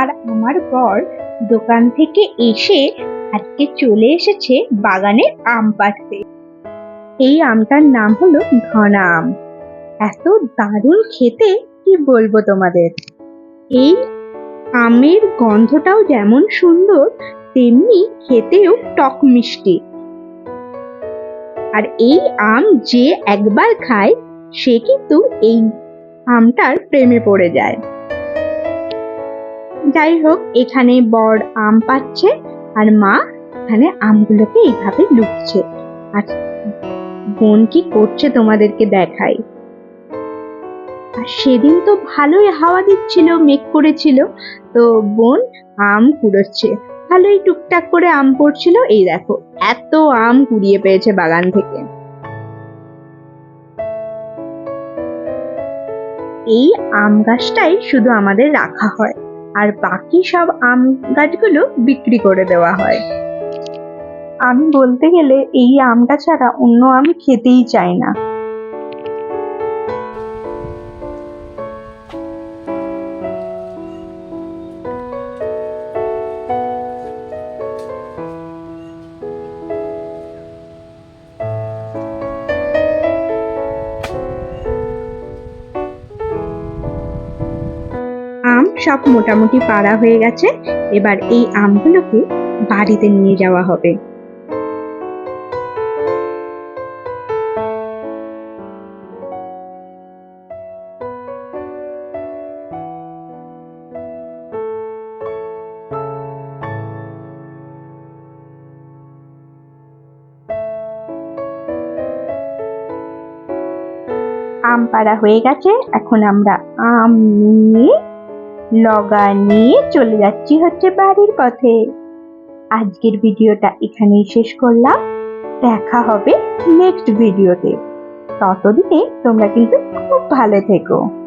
আর আমার বর দোকান থেকে এসে আজকে চলে এসেছে বাগানে আম পাড়তে। এই আমটার নাম হলো ঘনা আম। এত দারুণ খেতে, কি বলব তোমাদের? এই আমের গন্ধটাও যেমন সুন্দর, তেমনি খেতেও টক মিষ্টি। আর এই আম যে একবার খায়, সে কিন্তু এই আমটার প্রেমে পড়ে যায়। যাই হোক, এখানে বর আম পাচ্ছে আর মা এখানে আমগুলোকে এইভাবে লুকছে আর বোন কি করছে তোমাদেরকে দেখাই? আর সেদিন তো ভালোই হাওয়া দিচ্ছিল, মেঘ করেছিল। তো বোন আম কুড়োচ্ছে। ভালোই টুকটাক করে আম পড়ছিল। এই দেখো, এত আম কুড়িয়ে পেয়েছে বাগান থেকে। এই আম গাছটাই শুধু আমাদের রাখা হয়। আর বাকি সব আম গাছগুলো বিক্রি করে দেওয়া হয়। আমি বলতে গেলে এই আমটা ছাড়া অন্য আম খেতেই চাই না। সব মোটামুটি পাড়া হয়ে গেছে। এবার এই আমগুলোকে বাড়িতে নিয়ে যাওয়া হবে। আম পাড়া হয়ে গেছে। এখন আমরা আম নিয়ে লগা নিয়ে চলে যাচ্ছি হচ্ছে বাড়ির পথে। আজকের ভিডিওটা এখানেই শেষ করলাম। দেখা হবে নেক্সট ভিডিওতে। ততদিনে তোমরা কিন্তু খুব ভালো থেকো।